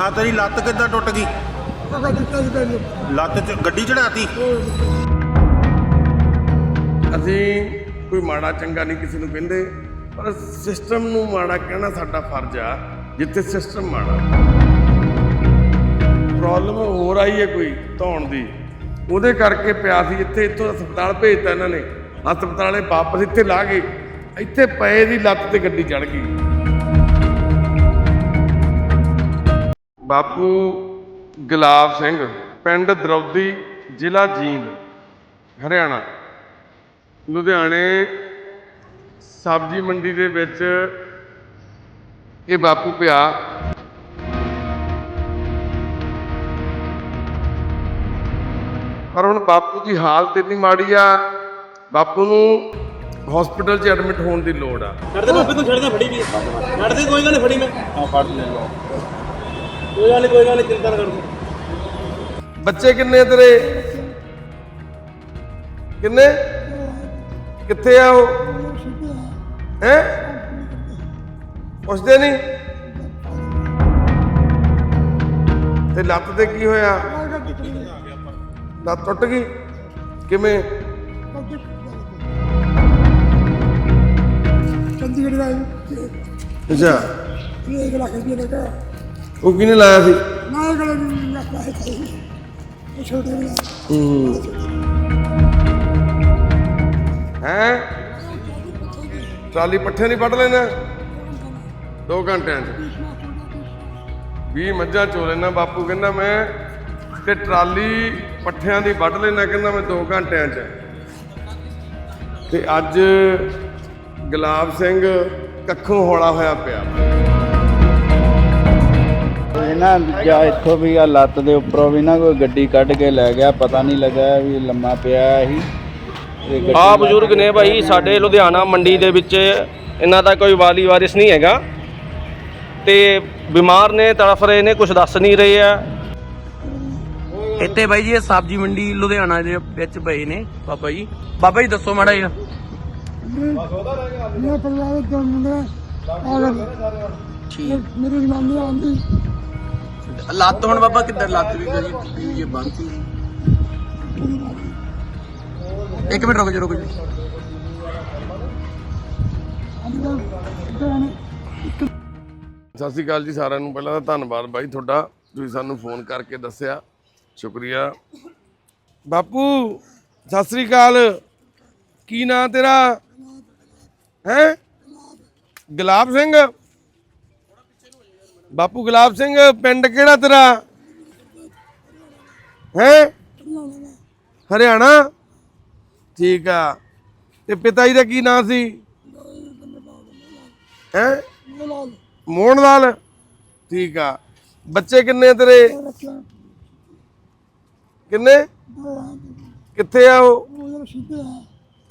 ਆ ਤੇਰੀ ਲੱਤ ਕਿੱਦਾਂ ਟੁੱਟ ਗਈ? ਪਤਾ ਕਿੱਥੇ ਲੱਤ ਚ ਗੱਡੀ ਚੜਾਤੀ ਅਸੀਂ ਕੋਈ ਮਾੜਾ ਚੰਗਾ ਨਹੀਂ ਕਿਸੇ ਨੂੰ ਕਹਿੰਦੇ ਪਰ ਸਿਸਟਮ ਨੂੰ ਮਾੜਾ ਕਹਿਣਾ ਸਾਡਾ ਫਰਜ਼ ਆ ਜਿੱਥੇ ਸਿਸਟਮ ਮਾੜਾ। ਪ੍ਰੋਬਲਮ ਹੋਰ ਆਈ ਹੈ ਕੋਈ ਧੌਣ ਦੀ। ਉਹਦੇ ਕਰਕੇ ਪਿਆ ਸੀ ਇੱਥੇ ਇੱਥੋਂ ਹਸਪਤਾਲ ਭੇਜਤਾ ਇਹਨਾਂ ਨੇ। ਹਸਪਤਾਲੇ ਵਾਪਸ ਇੱਥੇ ਲਾ ਗਏ। ਇੱਥੇ ਪਏ ਦੀ ਲੱਤ ਤੇ ਗੱਡੀ ਚੜ ਗਈ। ਬਾਪੂ ਗੁਲਾਬ ਸਿੰਘ ਪਿੰਡ ਦਰੌਦੀ ਜ਼ਿਲ੍ਹਾ ਜੀਂਦ ਹਰਿਆਣਾ। ਲੁਧਿਆਣੇ ਸਬਜ਼ੀ ਮੰਡੀ ਦੇ ਵਿੱਚ ਇਹ ਬਾਪੂ ਪਿਆ। ਪਰ ਹੁਣ ਬਾਪੂ ਦੀ ਹਾਲਤ ਇੰਨੀ ਮਾੜੀ ਆ ਬਾਪੂ ਨੂੰ ਹਸਪੀਟਲ 'ਚ ਐਡਮਿਟ ਹੋਣ ਦੀ ਲੋੜ ਆ। ਛੱਡ ਦੇ ਬਾਬੇ ਤੂੰ ਛੱਡ ਦੇ ਫੜੀ ਵੀ ਛੱਡ ਦੇ ਕੋਈ ਗੱਲ ਨਹੀਂ ਫੜੀ ਮੈਂ। ਹਾਂ ਫੜ ਲੈ ਕੋਈ ਗੱਲ ਨਹੀਂ ਕੋਈ ਗੱਲ ਨਹੀਂ ਚਿੰਤਾ ਨਾ ਕਰ ਤੂੰ ਬੱਚੇ ਕਿੰਨੇ ਆ ਤੇਰੇ ਕਿੰਨੇ ਕਿੱਥੇ ਆ ਉਹ ਹੈ ਪੁੱਛਦੇ ਨਹੀਂ ਤੇ ਲੱਤ ਤੇ ਕੀ ਹੋਇਆ ਲੱਤ ਟੁੱਟ ਗਈ ਕਿਵੇਂ ਚੰਡੀਗੜ੍ਹ ਦਾ ਅੱਛਾ ਇਹ ਇੱਕ ਲੱਖ ਰੁਪਏ ਲੱਗਾ ਉਹ ਕਿਹਨੇ ਲਾਇਆ ਸੀ? ਇਹ ਗੱਲ ਨਹੀਂ ਲੱਗਾ ਹੈ ਇਹ ਛੋਟੇ ਜਿਹਾ ਹੈ। ਟਰਾਲੀ ਪੱਠੇ ਨਹੀਂ ਵੱਢ ਲੈਣਾ 2 ਘੰਟਿਆਂ 'ਚ। 20 ਮੱਝਾਂ ਚੋ ਲੈਣਾ ਬਾਪੂ ਕਹਿੰਦਾ ਮੈਂ ਤੇ ਟਰਾਲੀ ਪੱਠਿਆਂ ਦੀ ਵੱਢ ਲੈਣਾ ਕਹਿੰਦਾ ਮੈਂ 2 ਘੰਟਿਆਂ 'ਚ। ਤੇ ਅੱਜ ਗੁਲਾਬ ਸਿੰਘ ਕੱਖੋਂ ਹੌਲਾ ਹੋਇਆ ਪਿਆ। ਇਹ ਨਾ ਜਾਂ ਇੱਥੋਂ ਵੀ ਆ ਲੱਤ ਦੇ ਉੱਪਰੋਂ ਵੀ ਨਾ ਕੋਈ ਗੱਡੀ ਕੱਢ ਕੇ ਲੈ ਗਿਆ ਪਤਾ ਨਹੀਂ ਲੱਗਾ ਵੀ ਲੰਮਾ ਪਿਆ ਸੀ ਤੇ ਗੱਡੀ ਆ ਬਜ਼ੁਰਗ ਨੇ ਭਾਈ ਸਾਡੇ ਲੁਧਿਆਣਾ ਮੰਡੀ ਦੇ ਵਿੱਚ ਇਹਨਾਂ ਦਾ ਕੋਈ ਵਾਲੀ ਵਾਰਿਸ ਨਹੀਂ ਹੈਗਾ। ਤੇ ਬਿਮਾਰ ਨੇ ਤੜਫ ਰਹੇ ਨੇ ਕੁਝ ਦੱਸ ਨਹੀਂ ਰਹੇ ਆ। ਇੱਥੇ ਬਾਈ ਜੀ ਇਹ ਸਬਜ਼ੀ ਮੰਡੀ ਲੁਧਿਆਣਾ ਦੇ ਵਿੱਚ ਪਏ ਨੇ। ਬਾਬਾ ਜੀ ਬਾਬਾ ਜੀ ਦੱਸੋ ਮਾੜਾ ਜਿਹਾ। ਮੇਰਾ ਪਰਿਵਾਰ ਦੋ ਮੁੰਡੇ ਠੀਕ। ਮੇਰੀ ਜਨਾਨੀ ਆਂਦੀ ਲੱਤ ਹੁਣ ਬਾਬਾ ਕਿੱਧਰ ਲੱਤ ਵੀ ਗਈ, ਵੀ ਇਹ ਬੰਦ ਇੱਕ ਮਿੰਟ ਰੁਕ ਜਾ ਰੁਕ ਜਾ। ਸਤਿ ਸ਼੍ਰੀ ਅਕਾਲ ਜੀ ਸਾਰਿਆਂ ਨੂੰ। ਪਹਿਲਾਂ ਤਾਂ ਧੰਨਵਾਦ ਬਾਈ ਤੁਹਾਡਾ, ਤੁਸੀਂ ਸਾਨੂੰ ਫੋਨ ਕਰਕੇ ਦੱਸਿਆ। ਸ਼ੁਕਰੀਆ। ਬਾਪੂ, ਸਤਿ ਸ਼੍ਰੀ ਅਕਾਲ। ਕੀ ਨਾਂ ਤੇਰਾ? ਹੈ? ਗੁਲਾਬ ਸਿੰਘ? ਬਾਪੂ ਗੁਲਾਬ ਸਿੰਘ, ਪਿੰਡ ਕਿਹੜਾ ਤੇਰਾ? ਹੈ? ਹਰਿਆਣਾ? ਠੀਕ ਆ। ਤੇ ਪਿਤਾ ਜੀ ਦਾ ਕੀ ਨਾਂ ਸੀ? ਹੈ? ਮੋਹਨ ਲਾਲ ਠੀਕ ਆ। ਬੱਚੇ ਕਿੰਨੇ ਤੇਰੇ? ਕਿੰਨੇ? ਕਿੱਥੇ ਆ ਉਹ? ਉਹ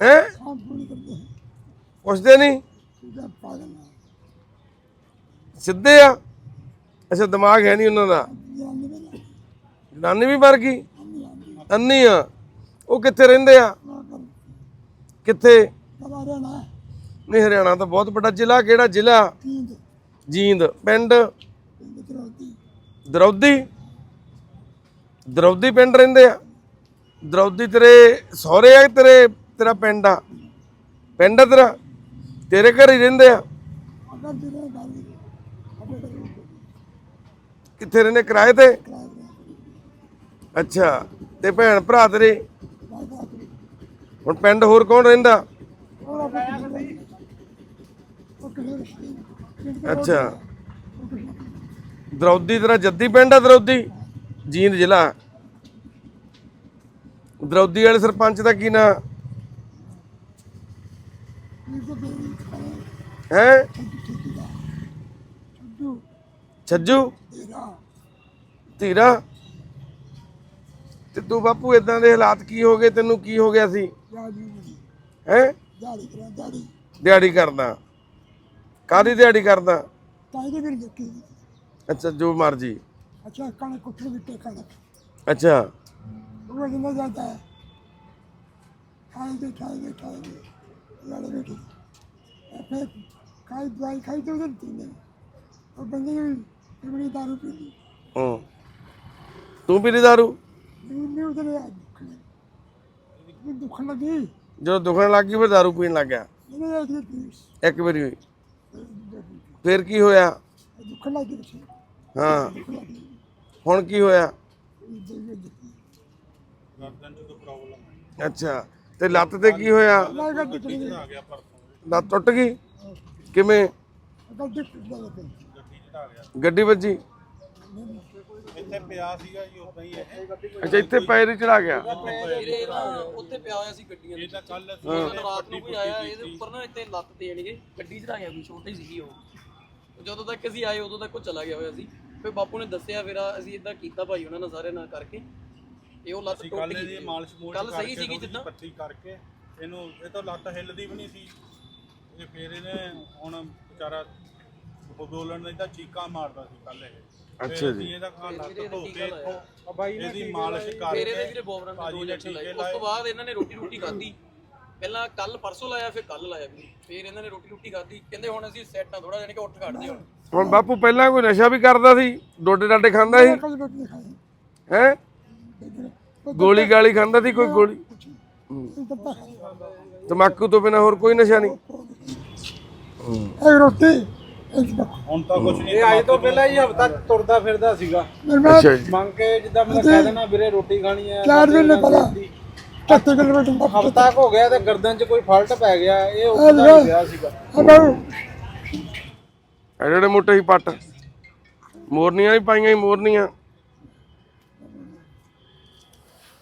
ਹੈ? ਪੁੱਛਦੇ ਨਹੀਂ ਸਿੱਧੇ ਆ। ਅੱਛਾ, ਦਿਮਾਗ ਹੈ ਨਹੀਂ ਉਹਨਾਂ ਦਾ? ਜਾਨੀ ਜਨਾਨੀ ਵੀ ਮਰ ਗਈ? ਅੰਨੀ ਆ। ਉਹ ਕਿੱਥੇ ਰਹਿੰਦੇ ਆ? ਕਿੱਥੇ? ਨਹੀਂ, ਹਰਿਆਣਾ ਤਾਂ ਬਹੁਤ ਵੱਡਾ ਜ਼ਿਲ੍ਹਾ, ਕਿਹੜਾ ਜ਼ਿਲ੍ਹਾ? ਜੀਂਦ। ਪਿੰਡ? ਮਿੱਤਰੋਤੀ ਦਰੌਦੀ। ਦਰੌਦੀ ਪਿੰਡ ਰਹਿੰਦੇ ਆ। ਦਰੌਦੀ ਤੇਰੇ ਸਹੁਰੇ ਆ ਤੇਰੇ, ਤੇਰਾ ਪਿੰਡ ਆ? ਪਿੰਡ ਆ ਤੇਰਾ? ਤੇਰੇ ਘਰ ਹੀ ਰਹਿੰਦੇ ਆ ਅਗਰ ਜਿਹੜੇ ਗੱਲ ਆਪਣੇ ਕਿੱਥੇ ਰਹਿੰਦੇ? ਕਿਰਾਏ ਤੇ? ਅੱਛਾ। ਤੇ ਭੈਣ ਭਰਾ ਤੇਰੇ? ਹੁਣ ਪਿੰਡ ਹੋਰ ਕੌਣ ਰਹਿੰਦਾ? ਅੱਛਾ। ਦਰੌਦੀ ਤੇਰਾ ਜੱਦੀ ਪਿੰਡ ਆ ਦਰੌਦੀ? ਜੀਂਦ ਜ਼ਿਲ੍ਹਾ। ਦਰੌਦੀ ਵਾਲੇ ਸਰਪੰਚ ਦਾ ਕੀ ਨਾਂ? ਹੈ? ਛੱਜੂ। ਧੀਰਾ। ਤੇ ਤੂੰ ਬਾਪੂ ਇਦਾਂ ਦੇ ਹਾਲਾਤ ਕੀ ਹੋ ਗਏ? ਤੈਨੂੰ ਕੀ ਹੋ ਗਿਆ ਸੀ? ਹੈ? ਦਿਹਾੜੀ ਕਰਦਾ। ਕਾਦੀ ਦਿਹਾੜੀ ਕਰਦਾ? ਤਾਈ ਵੀ ਦੇਖੀ ਅੱਛਾ, ਜੋ ਮਰਜ਼ੀ। ਅੱਛਾ। ਕਣ ਕੁੱਟਰ ਬਿੱਟੇ ਕਣ ਅੱਛਾ ਉਹ ਜਿੰਨਾ ਜਾਂਦਾ ਹੈ ਖਾਈ ਦੇ ਖਾਈ ਦੇ ਖਾਈ ਦੇ ਲੜ ਬੈਠੀ ਫਿਰ ਖਾਈ ਦਵਾਈ ਖਾਈ ਤੇ ਉਹਦੇ ਪੀਂਦੇ ਉਹ ਬੰਦੇ ਤੂੰ ਦਾਰੂ? ਮੈਨੂੰ ਉਹਦੇ ਲੱਗੀ ਜਦੋਂ ਦੁਖਣ ਲੱਗ ਗਈ ਫਿਰ ਦਾਰੂ ਪੀਣ ਲੱਗ ਗਿਆ। ਇਹਨੇ ਇਹ ਪੀਸ ਇੱਕ ਵਾਰੀ ਹੋਈ। ਫਿਰ ਕੀ ਹੋਇਆ? ਦੁੱਖ ਲੱਗੀ ਸੀ। ਹਾਂ। ਹੁਣ ਕੀ ਹੋਇਆ? ਅੱਛਾ। ਤੇ ਲੱਤ ਤੇ ਕੀ ਹੋਇਆ? ਲੱਤ ਟੁੱਟ ਗਈ। ਕਿਵੇਂ? ਗੱਡੀ ਵੱਜੀ? ਇੱਥੇ ਪਿਆ ਸੀਗਾ ਜੀ ਉਦਾਂ ਹੀ ਇਹ। ਅੱਛਾ ਇੱਥੇ ਪੈਰ ਹੀ ਚੜਾ ਗਿਆ। ਇਹਦੇ ਨਾ ਉੱਥੇ ਪਿਆ ਹੋਇਆ ਸੀ ਗੱਡੀਆਂ ਦੇ ਤਾਂ ਕੱਲ ਰਾਤ ਨੂੰ ਕੋਈ ਆਇਆ ਇਹਦੇ ਉੱਪਰ ਨਾ ਇੱਥੇ ਲੱਤ ਤੇ ਜਾਣੀ ਕਿ ਗੱਡੀ ਚੜਾ ਗਿਆ ਕੋਈ ਛੋਟੀ ਸੀਗੀ ਉਹ। ਜਦੋਂ ਤੱਕ ਅਸੀਂ ਆਏ ਉਦੋਂ ਤੱਕ ਉਹ ਚਲਾ ਗਿਆ ਹੋਇਆ ਸੀ। ਫਿਰ ਬਾਪੂ ਨੇ ਦੱਸਿਆ ਫਿਰ ਅਸੀਂ ਇਦਾਂ ਕੀਤਾ ਭਾਈ ਉਹਨਾਂ ਨਾਲ ਸਾਰੇ ਨਾਲ ਕਰਕੇ। ਇਹ ਉਹ ਲੱਤ ਟੁੱਟ ਕੱਲ ਗਈ ਇਹਦੀ ਮਾਲਿਸ਼ ਮੂਲਿਸ਼ ਕੱਲ ਸਹੀ ਕਰਕੇ ਸੀਗੀ ਜਿੱਦਾਂ। ਪੱਟੀ ਕਰਕੇ। ਇਹਨੂੰ ਇਹ ਤਾਂ ਲੱਤ ਹਿੱਲਦੀ ਵੀ ਨਹੀਂ ਸੀ। ਇਹ ਫਿਰ ਇਹਨੇ ਹੁਣ ਵਿਚਾਰਾ ਬੋਲਣ ਨਹੀਂ ਤਾਂ ਚੀਕਾਂ ਮਾਰਦਾ ਸੀ ਕੱਲ ਇਹ। ਫਿਰ ਅੱਛਾ ਜੀ। ਇਹਦਾ ਖਾ ਲੱਤ ਇਹਦੇ ਧੋ ਟੀਕਾ ਕੇ ਲਾਇਆ। ਇੱਥੋਂ ਇਹਦੀ ਮਾਲਿਸ਼ ਫਿਰ ਕਰਕੇ ਇਹਦੇ ਵੀਰੇ ਬੋਬਰਾਂ ਨੇ ਭਾਜੀ ਦੋ ਨੇ ਲਾਏ ਟੀਕੇ ਉਸ ਤੋਂ ਬਾਅਦ ਇਹਨਾਂ ਨੇ ਰੋਟੀ ਰੋਟੀ ਖਾਧੀ। ਪਹਿਲਾਂ ਕੱਲ ਪਰਸੋਂ ਲਾਇਆ ਫਿਰ ਕੱਲ ਲਾਇਆ ਵੀ ਫਿਰ ਇਹਨਾਂ ਨੇ ਰੋਟੀ ਰੋਟੀ ਖਾਧੀ। ਕਹਿੰਦੇ ਹੁਣ ਅਸੀਂ ਸੈੱਟ ਆ ਥੋੜਾ ਜਾਨੀ ਕਿ ਉੱਠ ਖੜਦੇ ਹੁਣ ਹੁਣ ਬਾਪੂ ਪਹਿਲਾਂ ਕੋਈ ਨਸ਼ਾ ਵੀ ਕਰਦਾ ਸੀ? ਡੋਡੇ ਡਾਡੇ ਖਾਂਦਾ ਸੀ? ਕੱਲ ਰੋਟੀ ਨਹੀਂ ਖਾਈ ਹੈ? ਗੋਲੀ ਗਾਲੀ ਖਾਂਦਾ ਸੀ ਕੋਈ ਗੋਲੀ? ਇਹ ਤਾਂ ਪਾ- ਤਮਾਕੂ ਤੋਂ ਬਿਨਾ ਹੋਰ ਕੋਈ ਨਸ਼ਾ ਨਹੀਂ? ਇਹ ਰੋਟੀ ਇੱਕ ਬੱਕ ਹੁਣ ਤਾਂ ਕੁਝ ਨਹੀਂ ਇਹ ਅੱਜ ਤੋਂ ਪਹਿਲਾਂ ਹੀ ਹਫਤਾ ਤੁਰਦਾ ਫਿਰਦਾ ਸੀਗਾ। ਮੈਂ ਅੱਛਾ ਜੀ। ਮੰਗ ਕੇ ਜਿੱਦਾਂ ਮੈਂ ਕਹਿ ਦੇਣਾ ਵੀਰੇ ਰੋਟੀ ਖਾਣੀ ਹੈ ਚਾਰ ਦਿਨ ਨੇ ਪਤਾ 30 ਕਿਲੋਮੀਟਰ ਦਾ ਹਫਤਾ ਹੋ ਗਿਆ ਤੇ ਗਰਦਨ 'ਚ ਕੋਈ ਫਾਲਟ ਪੈ ਗਿਆ ਇਹ ਉੱਦਾਂ ਹੀ ਪਿਆ ਸੀਗਾ। ਅਬਾ। ਇਹ ਜਿਹੜੇ ਮੋਟੇ ਹੀ ਪੱਟ। ਮੋਰਨੀਆਂ ਹੀ ਪਾਈਆਂ ਹੀ ਮੋਰਨੀਆਂ।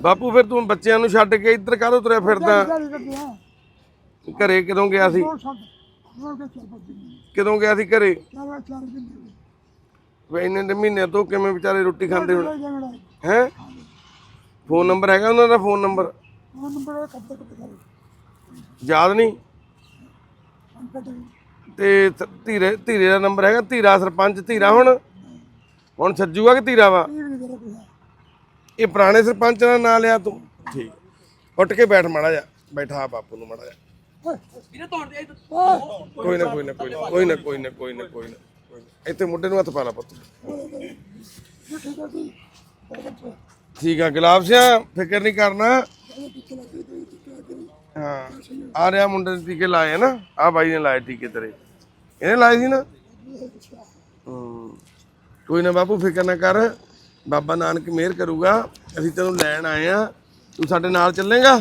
ਬਾਪੂ ਫਿਰ ਤੂੰ ਬੱਚਿਆਂ ਨੂੰ ਛੱਡ ਕੇ ਇੱਧਰ ਕਾਹਦੋਂ ਤੁਰਿਆ ਫਿਰਦਾ? ਘਰੇ ਕਦੋਂ ਗਿਆ ਸੀ? ਕੇ ਪੱਜੀ ਕਦੋਂ ਗਿਆ ਸੀ ਘਰੇ? ਚਾਰ ਚਾਰ ਦਿਨ ਵੇ ਇੰਨੇ ਇੰਨੇ ਮਹੀਨੇ ਤੋਂ ਕਿਵੇਂ ਵਿਚਾਰੇ ਰੋਟੀ ਖਾਂਦੇ ਹੁਣ ਹੈ? ਫੋਨ ਨੰਬਰ ਹੈਗਾ ਉਹਨਾਂ ਦਾ? Phone number? ਉਹ ਨੰਬਰ ਕੱਟ ਕੱਟ ਕਰ ਯਾਦ ਨਹੀਂ? ਤੇ ਧੀਰੇ ਧੀਰੇ ਦਾ ਨੰਬਰ ਹੈਗਾ? ਧੀਰਾ ਸਰਪੰਚ ਧੀਰਾ ਹੁਣ? ਹੁਣ ਸੱਜੂਗਾ ਕਿ ਧੀਰਾ ਵਾ? ਕੋਈ ਇਹ ਪੁਰਾਣੇ ਸਰਪੰਚ ਦਾ ਨਾਂ ਲਿਆ ਤੂੰ। ਠੀਕ। ਉੱਠ ਕੇ ਬੈਠ ਮਾੜਾ ਜਾ ਬੈਠਾ ਬਾਪੂ ਨੂੰ ਮਾੜਾ ਜਾ ਕੋਈ ਨਾ ਕੋਈ ਨਾ ਕੋਈ ਨਾ ਕੋਈ ਨਾ ਕੋਈ ਨਾ ਕੋਈ ਨਾ ਕੋਈ ਨਾ ਇੱਥੇ ਮੁੰਡੇ ਨੂੰ ਹੱਥ ਪਾ ਲਾ ਪੁੱਤ। ਠੀਕ ਆ ਗੁਲਾਬ ਸਿਆ ਫਿਕਰ ਨਹੀਂ ਕਰਨਾ। ਹਾਂ ਆ ਰਿਹਾ ਮੁੰਡੇ ਨੇ ਟੀਕੇ ਲਾਏ ਨਾ ਆ ਬਾਈ ਨੇ ਲਾਏ ਟੀਕੇ ਤੇਰੇ। ਇਹਨੇ ਲਾਏ ਸੀ ਨਾ? ਕੋਈ ਨਾ ਬਾਪੂ ਫਿਕਰ ਨਾ ਕਰ। ਬਾਬਾ ਨਾਨਕ ਮਿਹਰ ਕਰੂਗਾ। ਅਸੀਂ ਤੈਨੂੰ ਲੈਣ ਆਏ ਆ। ਤੂੰ ਸਾਡੇ ਨਾਲ ਚੱਲੇਗਾ।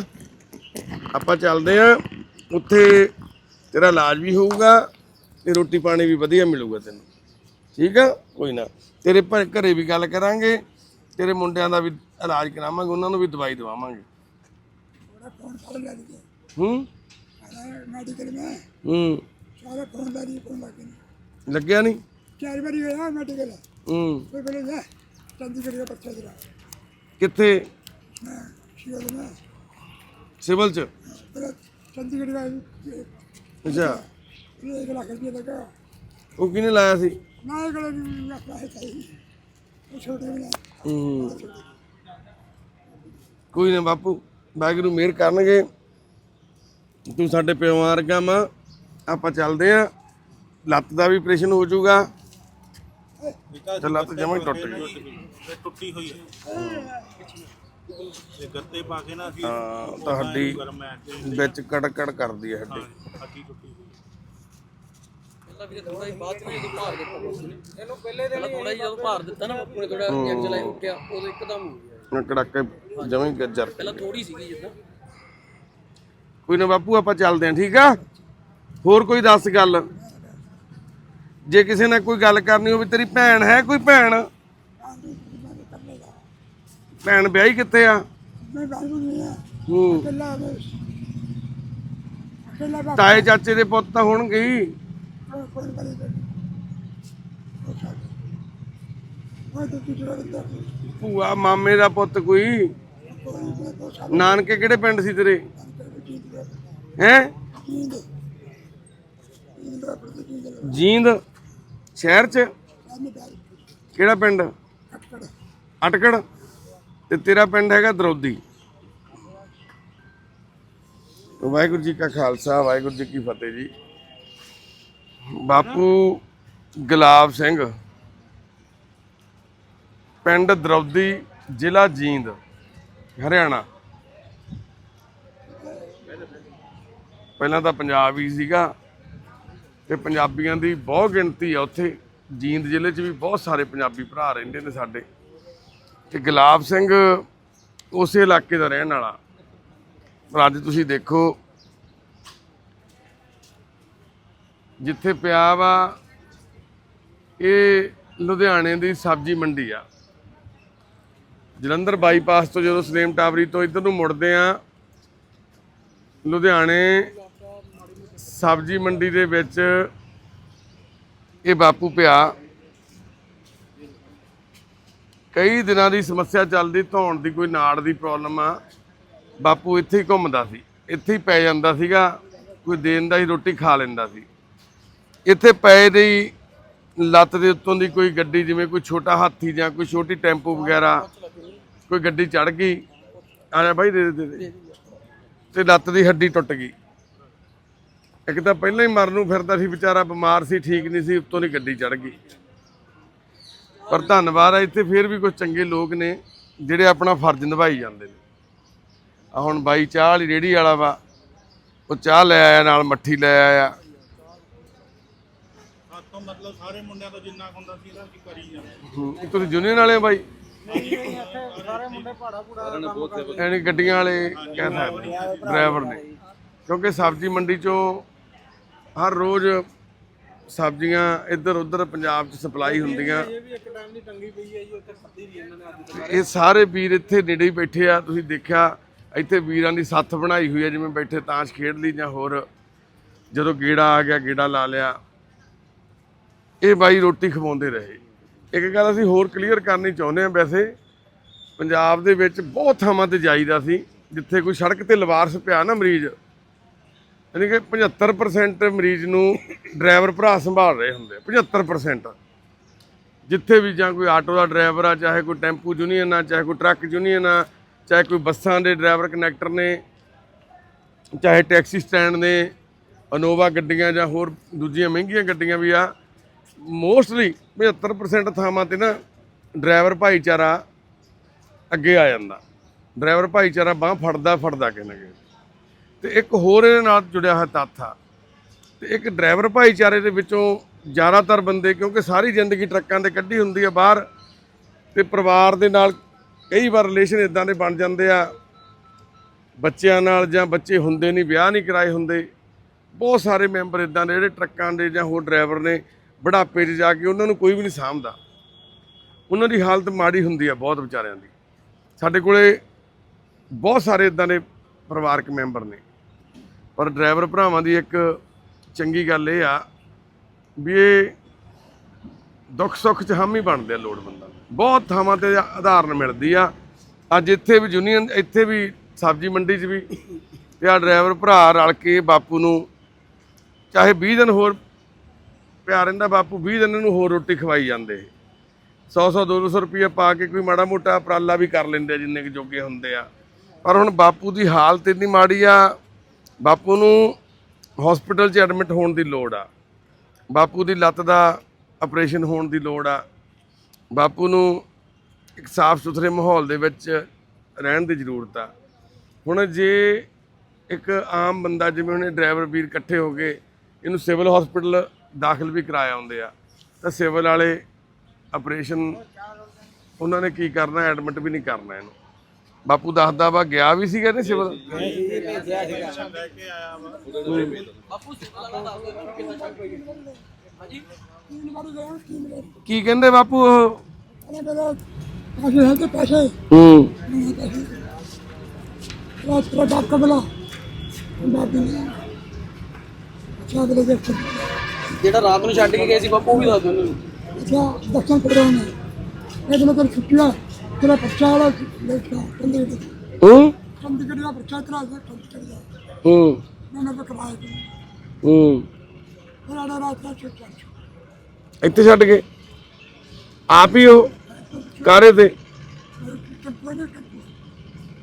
ਆਪਾਂ ਚੱਲਦੇ ਆ। ਉੱਥੇ ਤੇਰਾ ਇਲਾਜ ਵੀ ਹੋਊਗਾ ਤੇ ਰੋਟੀ ਪਾਣੀ ਵੀ ਵਧੀਆ ਮਿਲੂਗਾ ਤੈਨੂੰ। ਠੀਕ ਆ? ਕੋਈ ਨਾ। ਤੇਰੇ ਭਾ- ਘਰੇ ਵੀ ਗੱਲ ਕਰਾਂਗੇ, ਤੇਰੇ ਮੁੰਡਿਆਂ ਦਾ ਵੀ ਇਲਾਜ ਕਰਾਵਾਂਗੇ, ਉਹਨਾਂ ਨੂੰ ਵੀ ਦਵਾਈ ਦਵਾਵਾਂਗੇ। ਫੋਨ ਫੜ ਲੈ ਲਈ ਹੂੰ? ਮੈਡੀਕਲ ਮੈਂ ਹੂੰ। ਸਾਰਾ ਫੋਨ ਦਾ ਨਹੀਂ ਫੋਨ ਲੱਗੇ ਲੱਗਿਆ ਨਹੀਂ ਚਾਰ ਵਾਰੀ ਹੋਇਆ ਮੈਡੀਕਲ ਹੂੰ। ਕੋਈ ਬਲੇ ਜਾ ਚੰਡੀਗੜ੍ਹ ਦਾ ਬੱਚਾ ਜਰਾ ਕਿੱਥੇ? ਮੈਂ ਸ਼ਿਵਲ ਮੈਂ ਸਿਵਲ ਚ? ਪਹਿਲਾਂ ਚੰਡੀਗੜ੍ਹ ਦਾ ਅੱਛਾ। ਇਹ ਇੱਕ ਲੱਖ ਰੁਪਏ ਲੱਗਾ ਉਹ ਕਿਹਨੇ ਲਾਇਆ ਸੀ? ਨਾ ਇਹ ਕੋਲ ਵੀ ਰੱਖਿਆ ਹੈ ਚਾਹੀਦੀ ਉਹ ਛੋਟੇ ਵੀ ਨਾ। ਹੂੰ। ਕੋਈ ਨਾ ਬਾਪੂ ਵਾਹਿਗੁਰੂ ਮਿਹਰ ਕਰਨਗੇ। ਤੂੰ ਸਾਡੇ ਪਿਓ ਵਰਗਾ ਮਾਂ ਆਪਾਂ ਚੱਲਦੇ ਆ। ਲੱਤ ਦਾ ਵੀ ਆਪਰੇਸ਼ਨ ਹੋ ਜਾਊਗਾ। ਤੇ ਲੱਤ ਜਮਾਂ ਹੀ ਟੁੱਟ ਗਈ। ਟੁੱਟੀ ਹੋਈ ਹੈ। ਇਹ ਗੱਤੇ ਪਾ ਕੇ ਨਾ ਅਸੀਂ ਹਾਂ ਤਾਂ ਹੱਡੀ ਗਰਮ ਹੈ ਤੇ ਵਿੱਚ ਕੜਕੜ ਕਰਦੀ ਹੈ ਹੱਡੀ। ਹੱਡੀ ਟੁੱਟੀ ਹੋਈ ਪਹਿਲਾਂ ਵੀਰੇ ਥੋੜਾ ਜਿਹਾ ਬਾਅਦ ਚ ਨਾ ਜਦੋਂ ਭਾਰ ਦਿੱਤਾ ਬਾਪੂ ਨੇ ਇਹਨੂੰ ਪਹਿਲੇ ਦਿਨ ਥੋੜਾ ਜਿਹਾ ਜਦੋਂ ਭਾਰ ਦਿੱਤਾ ਨਾ ਬਾਪੂ ਨੇ ਥੋੜਾ ਇੰਜੈਕਸ਼ਨ ਲਾਇਆ ਉੱਠਿਆ ਉਦੋਂ ਇੱਕਦਮ ਹੋ ਗਿਆ। ਨਾ ਕੜਾਕੇ ਜਮਾਂ ਹੀ ਗੱਜਰ। ਪਹਿਲਾਂ ਥੋੜੀ ਸੀਗੀ ਜਿੱਦਾਂ। ਕੋਈ ਨਾ ਬਾਪੂ ਆਪਾਂ ਚੱਲਦੇ ਆਂ ਠੀਕ ਆ? ਹੋਰ ਕੋਈ ਦੱਸ ਗੱਲ? ਜੇ ਕਿਸੇ ਨੇ ਕੋਈ ਗੱਲ ਕਰਨੀ ਹੋਵੇ ਤੇਰੀ ਭੈਣ ਹੈ ਕੋਈ ਭੈਣ? ਭੈਣ ਵਿਆਹੀ ਕਿੱਥੇ ਆ? ਮੈਂ ਨਹੀਂ ਹੂੰ। ਤਾਏ ਚਾਚੇ ਦੇ ਪੁੱਤ ਤਾਂ ਹੋਣਗੇ ਹੀ। ਕੋਈ ਤਾਂ ਭੂਆ ਮਾਮੇ ਦਾ ਪੁੱਤ ਕੋਈ? ਨਾਨਕੇ ਕਿਹੜੇ ਪਿੰਡ ਸੀ ਤੇਰੇ? ਹੈ? ਜੀਂਦ। ਸ਼ਹਿਰ ਚ? ਕਿਹੜਾ ਪਿੰਡ? ਕੱਟੜ ਅਟਕੜ? ਤੇ ਤੇਰਾ ਪਿੰਡ ਹੈਗਾ ਦਰੋਦੀ। ਵਾਹਿਗੁਰੂ ਜੀ ਕਾ ਖਾਲਸਾ, ਵਾਹਿਗੁਰੂ ਜੀ ਕੀ ਫਤਿਹ ਜੀ। ਬਾਪੂ ਗੁਲਾਬ ਸਿੰਘ, ਪਿੰਡ ਦਰੌਦੀ, ਜ਼ਿਲ੍ਹਾ ਜੀਂਦ, ਹਰਿਆਣਾ। ਪਹਿਲਾਂ ਤਾਂ ਪੰਜਾਬ ਹੀ ਸੀਗਾ ਤੇ ਪੰਜਾਬੀਆਂ ਦੀ ਬਹੁਤ ਗਿਣਤੀ ਆ ਉੱਥੇ। ਜੀਂਦ ਜ਼ਿਲ੍ਹੇ 'ਚ ਵੀ ਬਹੁਤ ਸਾਰੇ ਪੰਜਾਬੀ ਭਰਾ ਰਹਿੰਦੇ ਨੇ ਸਾਡੇ। ਤੇ ਗੁਲਾਬ ਸਿੰਘ ਉਸੇ ਇਲਾਕੇ ਦਾ ਰਹਿਣ ਵਾਲਾ। ਪਰ ਅੱਜ ਤੁਸੀਂ ਦੇਖੋ, ਜਿੱਥੇ ਪਿਆ ਵਾ, ਇਹ ਲੁਧਿਆਣੇ ਦੀ ਸਬਜ਼ੀ ਮੰਡੀ ਆ। ਜਲੰਧਰ ਬਾਈਪਾਸ ਤੋਂ ਜਦੋਂ ਸਲੇਮ ਟਾਵਰੀ ਤੋਂ ਇੱਧਰ ਨੂੰ ਮੁੜਦੇ ਆ, ਲੁਧਿਆਣੇ ਸਬਜ਼ੀ ਮੰਡੀ ਦੇ ਵਿੱਚ ਇਹ ਬਾਪੂ ਪਿਆ। ਕਈ ਦਿਨਾਂ ਦੀ ਸਮੱਸਿਆ ਚੱਲਦੀ, ਧੌਣ ਦੀ ਕੋਈ ਨਾੜ ਦੀ ਪ੍ਰੋਬਲਮ ਆ। ਬਾਪੂ ਇੱਥੇ ਹੀ ਘੁੰਮਦਾ ਸੀ, ਇੱਥੇ ਹੀ ਪੈ ਜਾਂਦਾ ਸੀਗਾ, ਕੋਈ ਦੇਣ ਦਾ ਹੀ ਰੋਟੀ ਖਾ ਲੈਂਦਾ ਸੀ। ਇੱਥੇ ਪਏ ਦੀ ਲੱਤ ਦੇ ਉੱਤੋਂ ਦੀ ਕੋਈ ਗੱਡੀ, ਜਿਵੇਂ ਕੋਈ ਛੋਟਾ ਹਾਥੀ ਜਾਂ ਕੋਈ ਛੋਟੀ ਟੈਂਪੂ ਵਗੈਰਾ, ਕੋਈ ਗੱਡੀ ਚੜ ਗਈ, ਆ ਜਾ ਬਾਈ, ਦੇ ਦੇ ਦੇ ਦੇ। ਤੇ ਲੱਤ ਦੀ ਹੱਡੀ ਟੁੱਟ ਗਈ। ਇੱਕ ਤਾਂ ਪਹਿਲਾਂ ਹੀ ਮਰਨ ਨੂੰ ਫਿਰਦਾ ਸੀ, ਵਿਚਾਰਾ ਬਿਮਾਰ ਸੀ, ਠੀਕ ਨਹੀਂ ਸੀ, ਉੱਤੋਂ ਦੀ ਗੱਡੀ ਚੜ ਗਈ। ਪਰ ਧੰਨਵਾਦ ਆ ਇੱਥੇ ਫਿਰ ਵੀ ਕੁਝ ਚੰਗੇ ਲੋਕ ਨੇ ਜਿਹੜੇ ਆਪਣਾ ਫਰਜ਼ ਨਿਭਾਈ ਜਾਂਦੇ ਨੇ। ਆ ਹੁਣ ਬਾਈ ਚਾਹ ਵਾਲੀ ਰੇੜੀ ਵਾਲਾ ਵਾ ਉਹ ਚਾਹ ਲੈ ਆਇਆ ਨਾਲ ਮੱਠੀ ਲੈ ਆਇਆ। ਸਾਤੋਂ ਮਤਲਬ ਸਾਰੇ ਮੁੰਡਿਆਂ ਤੋਂ ਜਿੰਨਾ ਕੁ ਹੁੰਦਾ ਸੀ ਇਹਦਾ ਅਸੀਂ ਕਰੀ ਜਾਂਦੇ ਹੂੰ, ਤੁਸੀਂ ਯੂਨੀਅਨ ਵਾਲੇ ਹੋ ਬਾਈ? ਸਾਰੇ ਮੁੰਡੇ ਪਹਾੜਾ ਪੂੜਾ ਦਾ ਕੰਮ ਕਰਦੇ ਯਾਨੀ ਗੱਡੀਆਂ ਵਾਲੇ ਕਹਿ ਸਕਦੇ ਡਰਾਈਵਰ ਨੇ। ਕਿਉਂਕਿ ਸਬਜ਼ੀ ਮੰਡੀ ਚੋਂ ਹਰ ਰੋਜ਼ ਸਬਜ਼ੀਆਂ ਇੱਧਰ ਉੱਧਰ ਪੰਜਾਬ 'ਚ ਸਪਲਾਈ ਹੁੰਦੀਆਂ। ਇਹ ਸਾਰੇ ਵੀਰ ਇੱਥੇ ਨੇੜੇ ਹੀ ਬੈਠੇ ਆ ਤੁਸੀਂ ਦੇਖਿਆ ਇੱਥੇ ਵੀਰਾਂ ਦੀ ਸੱਥ ਬਣਾਈ ਹੋਈ ਹੈ ਜਿਵੇਂ ਬੈਠੇ ਤਾਸ਼ ਖੇਡ ਲਈ ਜਾਂ ਹੋਰ। ਜਦੋਂ ਗੇੜਾ ਆ ਗਿਆ ਗੇੜਾ ਲਾ ਲਿਆ। ਇਹ ਬਾਈ ਰੋਟੀ ਖਵਾਉਂਦੇ ਰਹੇ। ਇੱਕ ਗੱਲ ਅਸੀਂ ਹੋਰ ਕਲੀਅਰ ਕਰਨੀ ਚਾਹੁੰਦੇ ਹਾਂ ਵੈਸੇ ਪੰਜਾਬ ਦੇ ਵਿੱਚ ਬਹੁਤ ਥਾਵਾਂ ਤੇ ਜਾਈਦਾ ਸੀ ਜਿੱਥੇ ਕੋਈ ਸੜਕ ਤੇ ਲਵਾਰਸ ਪਿਆ ਨਾ ਮਰੀਜ਼। ਯਾਨੀ ਕਿ 75% ਮਰੀਜ਼ ਨੂੰ ਡਰਾਈਵਰ ਭਰਾ ਸੰਭਾਲ ਰਹੇ ਹੁੰਦੇ ਆ 75% ਜਿੱਥੇ ਵੀ ਜਾਂ ਕੋਈ ਆਟੋ ਦਾ ਡਰਾਈਵਰ ਆ, ਚਾਹੇ ਕੋਈ ਟੈਂਪੂ ਯੂਨੀਅਨ ਆ, ਚਾਹੇ ਕੋਈ ਟਰੱਕ ਯੂਨੀਅਨ ਆ, ਚਾਹੇ ਕੋਈ ਬੱਸਾਂ ਦੇ ਡਰਾਈਵਰ ਕਨੈਕਟਰ ਨੇ, ਚਾਹੇ ਟੈਕਸੀ ਸਟੈਂਡ ਨੇ ਅਨੋਵਾ ਗੱਡੀਆਂ ਜਾਂ ਹੋਰ ਦੂਜੀਆਂ ਮਹਿੰਗੀਆਂ ਗੱਡੀਆਂ ਵੀ ਆ ਮੋਸਟਲੀ 75% ਥਾਵਾਂ ਤੇ ਨਾ ਡਰਾਈਵਰ ਭਾਈਚਾਰਾ ਅੱਗੇ ਆ ਜਾਂਦਾ। ਡਰਾਈਵਰ ਭਾਈਚਾਰਾ ਬਾਹ ਫੜਦਾ ਫੜਦਾ ਕਿ ਕਿ ਤੇ ਇੱਕ ਹੋਰ ਇਹਦੇ ਨਾਲ ਜੁੜਿਆ ਹੋਇਆ ਤੱਥ ਆ। ਤੇ ਇੱਕ ਡਰਾਈਵਰ ਭਾਈਚਾਰੇ ਦੇ ਵਿੱਚੋਂ ਜ਼ਿਆਦਾਤਰ ਬੰਦੇ, ਕਿਉਂਕਿ ਸਾਰੀ ਜ਼ਿੰਦਗੀ ਟਰੱਕਾਂ ਤੇ ਕੱਢੀ ਹੁੰਦੀ ਆ ਬਾਹਰ, ਤੇ ਪਰਿਵਾਰ ਦੇ ਨਾਲ ਕਈ ਵਾਰ ਰਿਲੇਸ਼ਨ ਇਦਾਂ ਦੇ ਬਣ ਜਾਂਦੇ ਆ। ਬੱਚਿਆਂ ਨਾਲ ਜਾਂ ਬੱਚੇ ਹੁੰਦੇ ਨਹੀਂ, ਵਿਆਹ ਨਹੀਂ ਕਰਾਏ ਹੁੰਦੇ। ਬਹੁਤ ਸਾਰੇ ਮੈਂਬਰ ਇਦਾਂ ਦੇ ਜਿਹੜੇ ਟਰੱਕਾਂ ਦੇ ਜਾਂ ਹੋਰ ਡਰਾਈਵਰ ਨੇ ਬੁਢਾਪੇ 'ਚ ਜਾ ਕੇ ਉਹਨਾਂ ਨੂੰ ਕੋਈ ਵੀ ਨਹੀਂ ਸਾਂਭਦਾ। ਉਹਨਾਂ ਦੀ ਹਾਲਤ ਮਾੜੀ ਹੁੰਦੀ ਆ ਬਹੁਤ ਵਿਚਾਰਿਆਂ ਦੀ। ਸਾਡੇ ਕੋਲੇ ਬਹੁਤ ਸਾਰੇ ਇਦਾਂ ਦੇ ਪਰਿਵਾਰਕ ਮੈਂਬਰ ਨੇ। ਪਰ ਡਰਾਈਵਰ ਭਰਾਵਾਂ ਦੀ ਇੱਕ ਚੰਗੀ ਗੱਲ ਇਹ ਆ ਵੀ ਇਹ ਦੁੱਖ ਸੁੱਖ 'ਚ ਹਮ ਹੀ ਬਣਦੇ ਆ ਲੋੜਵੰਦਾਂ ਬਹੁਤ ਥਾਵਾਂ ਤੇ ਉਦਾਹਰਨ ਮਿਲਦੀ ਆ। ਅੱਜ ਇੱਥੇ ਵੀ ਯੂਨੀਅਨ ਇੱਥੇ ਵੀ ਸਬਜ਼ੀ ਮੰਡੀ 'ਚ ਵੀ ਤੇ ਆ ਡਰਾਈਵਰ ਭਰਾ ਰਲ ਕੇ ਬਾਪੂ ਨੂੰ ਚਾਹੇ 20 ਦਿਨ ਹੋਰ ਪਿਆ ਰਹਿੰਦਾ ਬਾਪੂ 20 ਦਿਨ ਨੂੰ ਹੋਰ ਰੋਟੀ ਖਵਾਈ ਜਾਂਦੇ 100 100 200 ਰੁਪਏ ਪਾ ਕੇ ਕੋਈ ਮਾੜਾ ਮੋਟਾ ਉਪਰਾਲਾ ਵੀ ਕਰ ਲੈਂਦੇ ਆ ਜਿੰਨੇ ਕੁ ਜੋਗੇ ਹੁੰਦੇ ਆ। ਪਰ ਹੁਣ ਬਾਪੂ ਦੀ ਹਾਲਤ ਇੰਨੀ ਮਾੜੀ ਆ ਬਾਪੂ ਨੂੰ ਹਸਪੀਟਲ 'ਚ ਐਡਮਿਟ ਹੋਣ ਦੀ ਲੋੜ ਆ। ਬਾਪੂ ਦੀ ਲੱਤ ਦਾ ਆਪਰੇਸ਼ਨ ਹੋਣ ਦੀ ਲੋੜ ਆ। ਬਾਪੂ ਨੂੰ ਇੱਕ ਸਾਫ਼ ਸੁਥਰੇ ਮਾਹੌਲ ਦੇ ਵਿੱਚ ਰਹਿਣ ਦੀ ਜ਼ਰੂਰਤ ਆ। ਹੁਣ ਜੇ ਇੱਕ ਆਮ ਬੰਦਾ ਜਿਵੇਂ ਉਹਨੇ ਡਰਾਈਵਰ ਵੀਰ ਇਕੱਠੇ ਹੋ ਕੇ ਇਹਨੂੰ ਸਿਵਲ ਹਸਪੀਟਲ ਦਾਖਲ ਵੀ ਕਰਾਇਆ ਹੁੰਦੇ ਆ, ਤਾਂ ਸਿਵਲ ਵਾਲੇ ਆਪਰੇਸ਼ਨ ਉਹਨਾਂ ਨੇ ਕੀ ਕਰਨਾ ਐਡਮਿਟ ਵੀ ਨਹੀਂ ਕਰਨਾ ਇਹਨੂੰ। ਬਾਪੂ ਦੱਸਦਾ ਵਾ ਗਿਆ ਵੀ ਸੀਗਾ ਤੇ ਸਿਵਲ? ਕੀ ਕਹਿੰਦੇ ਬਾਪੂ ਉਹ? ਜਿਹੜਾ ਰਾਤ ਨੂੰ ਛੱਡ ਕੇ ਗਏ ਸੀ ਬਾਪੂ ਵੀ ਦੱਸ ਦੋ ਅੱਛਾ ਦੱਸਾਂ ਕਰਾਉਣਾ ਇਹ ਦਿਨ ਕਰ ਛੁੱਟੀਆਂ ਤੇਰਾ ਬੱਚਾ ਵਾਲਾ ਕੰਦੇ ਦੇ ਹੂੰ? ਕੰਦੇ ਕਿਹੜਾ ਬੱਚਾ ਤੇਰਾ ਕੰਦੇ ਕਿਹੜਾ ਹੂੰ। ਮੈਂ ਨਾ ਕਰਾਇਆ ਹੂੰ। ਬੜਾ ਰਾਤ ਦਾ ਛੁੱਟ ਇੱਥੇ ਛੱਡ ਕੇ? ਆਪ ਹੀ ਉਹ ਕਾਰੇ ਤੇ?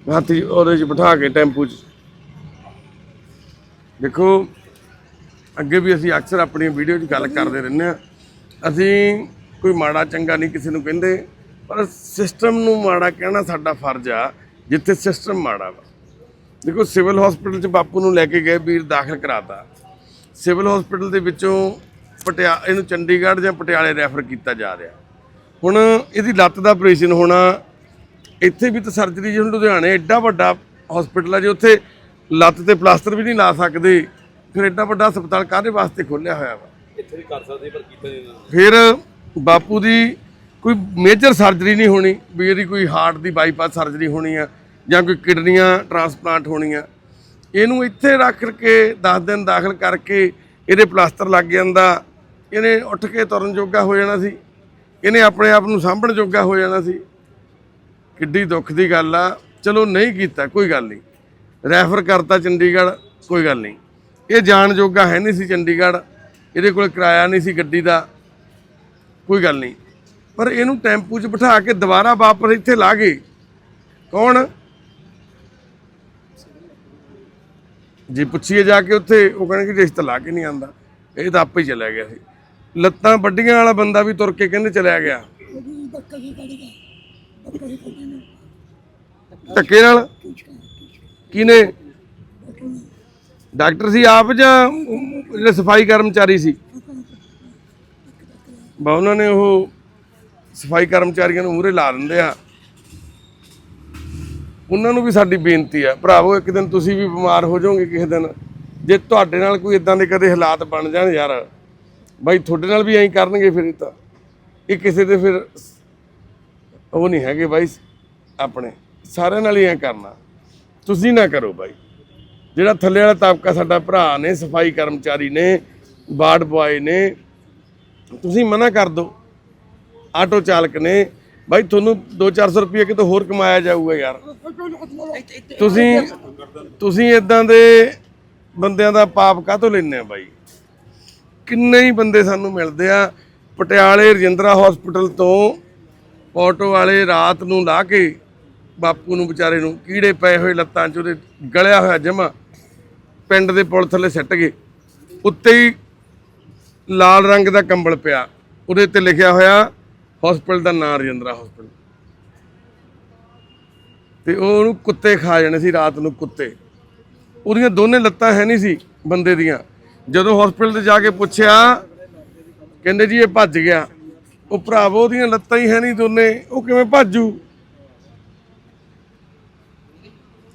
ਹਾਥੀ ਉਹਦੇ 'ਚ ਬਿਠਾ ਕੇ ਟੈਂਪੂ 'ਚ। ਦੇਖੋ ਅੱਗੇ ਵੀ ਅਸੀਂ ਅਕਸਰ ਆਪਣੀ ਵੀਡੀਓ 'ਚ ਗੱਲ ਕਰਦੇ ਰਹਿੰਦੇ ਆ ਅਸੀਂ ਕੋਈ ਮਾੜਾ ਚੰਗਾ ਨਹੀਂ ਕਿਸੇ ਨੂੰ ਕਹਿੰਦੇ। ਪਰ ਸਿਸਟਮ ਨੂੰ ਮਾੜਾ ਕਹਿਣਾ ਸਾਡਾ ਫਰਜ਼ ਆ ਜਿੱਥੇ ਸਿਸਟਮ ਮਾੜਾ ਵਾ। ਦੇਖੋ ਸਿਵਲ ਹਸਪੀਟਲ 'ਚ ਬਾਪੂ ਨੂੰ ਲੈ ਕੇ ਗਏ ਵੀਰ ਦਾਖਲ ਕਰਾਤਾ। ਸਿਵਲ ਹਸਪੀਟਲ ਦੇ ਵਿੱਚੋਂ ਪਟਿਆ ਇਹਨੂੰ ਚੰਡੀਗੜ੍ਹ ਜਾਂ ਪਟਿਆਲੇ ਰੈਫਰ ਕੀਤਾ ਜਾ ਰਿਹਾ। ਹੁਣ ਇਹਦੀ ਲੱਤ ਦਾ ਆਪਰੇਸ਼ਨ ਹੋਣਾ ਇੱਥੇ ਵੀ ਤਾਂ ਸਰਜਰੀ ਜੇ ਹੁਣ ਲੁਧਿਆਣੇ ਐਡਾ ਵੱਡਾ ਹਸਪੀਟਲ ਆ ਜੇ ਉੱਥੇ ਲੱਤ ਤੇ ਪਲਾਸਟਰ ਵੀ ਨਹੀਂ ਲਾ ਸਕਦੇ ਫਿਰ ਐਡਾ ਵੱਡਾ ਹਸਪਤਾਲ ਕਾਹਦੇ ਵਾਸਤੇ ਖੋਲਿਆ ਹੋਇਆ ਵਾ? ਇੱਥੇ ਵੀ ਕਰ ਸਕਦੇ ਪਰ ਕੀਤਾ ਨਹੀਂ। ਫਿਰ ਬਾਪੂ ਦੀ ਕੋਈ ਮੇਜਰ ਸਰਜਰੀ ਨਹੀਂ ਹੋਣੀ, ਵੀ ਇਹਦੀ ਕੋਈ ਹਾਰਟ ਦੀ ਬਾਈਪਾਸ ਸਰਜਰੀ ਹੋਣੀ ਆ ਜਾਂ ਕੋਈ ਕਿਡਨੀਆਂ ਟ੍ਰਾਂਸਪਲਾਂਟ ਆ ਇਹਨੂੰ ਇੱਥੇ ਰੱਖ ਕੇ 10 ਦਿਨ ਦਾਖਲ ਕਰਕੇ ਇਹਦੇ ਪਲਾਸਟਰ ਲੱਗ ਜਾਂਦਾ। ਇਹਨੇ ਉੱਠ ਕੇ ਤੁਰਨ ਜੋਗਾ ਹੋ ਜਾਣਾ ਸੀ। ਇਹਨੇ ਆਪਣੇ ਆਪ ਨੂੰ ਸਾਂਭਣ ਜੋਗਾ ਹੋ ਜਾਣਾ ਸੀ। ਕਿੱਡੀ ਦੁੱਖ ਦੀ ਗੱਲ ਆ। ਚਲੋ ਨਹੀਂ ਕੀਤਾ, ਕੋਈ ਗੱਲ ਨਹੀਂ। ਰੈਫਰ ਕਰਤਾ ਚੰਡੀਗੜ੍ਹ, ਕੋਈ ਗੱਲ ਨਹੀਂ। ਇਹ ਜਾਣ ਜੋਗਾ ਹੈ ਨਹੀਂ ਸੀ ਚੰਡੀਗੜ੍ਹ। ਇਹਦੇ ਕੋਲ ਕਿਰਾਇਆ ਨਹੀਂ ਸੀ ਗੱਡੀ ਦਾ। ਕੋਈ ਗੱਲ ਨਹੀਂ। ਪਰ ਇਹਨੂੰ ਟੈਂਪੂ 'ਚ ਬਿਠਾ ਕੇ ਦੁਬਾਰਾ ਵਾਪਸ ਇੱਥੇ ਲਾ ਗਏ। ਕੌਣ? ਜੇ ਪੁੱਛੀਏ ਜਾ ਕੇ ਉੱਥੇ, ਉਹ ਕਹਿੰਦੇ ਜੀ ਅਸੀਂ ਲਾ ਕੇ ਨਹੀਂ ਆਂਦਾ। ਇਹ ਤਾਂ ਆਪੇ ਹੀ ਚਲਿਆ ਗਿਆ ਸੀ ਲੱਤਾਂ ਵੱਡੀਆਂ ਵਾਲਾ ਬੰਦਾ ਵੀ ਤੁਰ ਕੇ ਕਹਿੰਦੇ ਚਲਿਆ ਗਿਆ। ਧੱਕੇ ਨਾਲ? ਕਿਨੇ ਡਾਕਟਰ ਸੀ ਆਪ ਜਾਂ ਜਿਹੜੇ ਸਫ਼ਾਈ ਕਰਮਚਾਰੀ ਸੀ? ਬਾ, ਉਹਨਾਂ ਨੇ ਉਹ ਸਫ਼ਾਈ ਕਰਮਚਾਰੀਆਂ ਨੂੰ ਮੂਹਰੇ ਲਾ ਦਿੰਦੇ ਆ। ਉਹਨਾਂ ਨੂੰ ਵੀ ਸਾਡੀ ਬੇਨਤੀ ਆ। ਭਰਾਵੋ, ਇੱਕ ਦਿਨ ਤੁਸੀਂ ਵੀ ਬਿਮਾਰ ਹੋ ਜਾਓਗੇ ਕਿਸੇ ਦਿਨ। ਜੇ ਤੁਹਾਡੇ ਨਾਲ ਕੋਈ ਇਦਾਂ ਦੇ ਕਦੇ ਹਾਲਾਤ ਬਣ ਜਾਣ ਯਾਰ, ਬਾਈ ਤੁਹਾਡੇ ਨਾਲ ਵੀ ਐਂ ਕਰਨਗੇ ਫਿਰ ਇਹ ਤਾਂ। ਇਹ ਕਿਸੇ ਦੇ ਫਿਰ ਉਹ ਨਹੀਂ ਹੈਗੇ ਬਾਈ, ਆਪਣੇ। ਸਾਰਿਆਂ ਨਾਲ ਹੀ ਐਂ ਕਰਨਾ। ਤੁਸੀਂ ਨਾ ਕਰੋ ਬਾਈ। ਜਿਹੜਾ ਥੱਲੇ ਵਾਲਾ ਤਾਬਕਾ ਸਾਡਾ ਭਰਾ ਨੇ, ਸਫ਼ਾਈ ਕਰਮਚਾਰੀ ਨੇ, ਵਾਰਡ ਬੁਆਏ ਨੇ, ਤੁਸੀਂ ਮਨਾ ਕਰ ਦਿਓ ਆਟੋ ਚਾਲਕ ਨੇ। ਬਾਈ, ਤੁਹਾਨੂੰ 2-400 ਰੁਪਏ ਕਿਤੋਂ ਹੋਰ ਕਮਾਇਆ ਜਾਊਗਾ ਯਾਰ। ਤੁਸੀਂ ਤੁਸੀਂ ਇਦਾਂ ਦੇ ਬੰਦਿਆਂ ਦਾ ਪਾਪ ਕਾਹਤੋਂ ਲੈਂਦੇ ਆ ਬਾਈ? ਕਿੰਨੇ ਹੀ ਬੰਦੇ ਸਾਨੂੰ ਮਿਲਦੇ ਆ। ਪਟਿਆਲੇ ਰਜਿੰਦਰਾ ਹਸਪੀਟਲ ਤੋਂ ਆਟੋ ਵਾਲੇ ਰਾਤ ਨੂੰ ਲਾ ਕੇ ਬਾਪੂ ਨੂੰ, ਵਿਚਾਰੇ ਨੂੰ ਕੀੜੇ ਪਏ ਹੋਏ ਲੱਤਾਂ 'ਚ, ਉਹਦੇ ਗਲਿਆ ਹੋਇਆ ਜਮਾ। ਪਿੰਡ ਦੇ ਪੁਲ ਥੱਲੇ ਸਿੱਟ ਗਏ। ਉੱਤੇ ਹੀ ਲਾਲ ਰੰਗ ਦਾ ਕੰਬਲ ਪਿਆ। ਉਹਦੇ ਤੇ ਲਿਖਿਆ ਹੋਇਆ ਹਸਪੀਟਲ ਦਾ ਨਾਂ ਰਜਿੰਦਰਾ ਹਸਪੀਟਲ। ਤੇ ਉਹ ਉਹਨੂੰ ਕੁੱਤੇ ਖਾ ਜਾਣੇ ਸੀ ਰਾਤ ਨੂੰ ਕੁੱਤੇ। ਉਹਦੀਆਂ ਦੋਨੇ ਲੱਤਾਂ ਹੈ ਨਹੀਂ ਸੀ ਬੰਦੇ ਦੀਆਂ। ਜਦੋਂ ਹਸਪੀਟਲ ਤੇ ਜਾ ਕੇ ਪੁੱਛਿਆ ਕਹਿੰਦੇ ਜੀ ਇਹ ਭੱਜ ਗਿਆ। ਉਹ ਭਰਾਵੋ ਉਹਦੀਆਂ ਲੱਤਾਂ ਹੀ ਹੈ ਨਹੀਂ ਦੋਨੇ ਉਹ ਕਿਵੇਂ ਭੱਜੂ?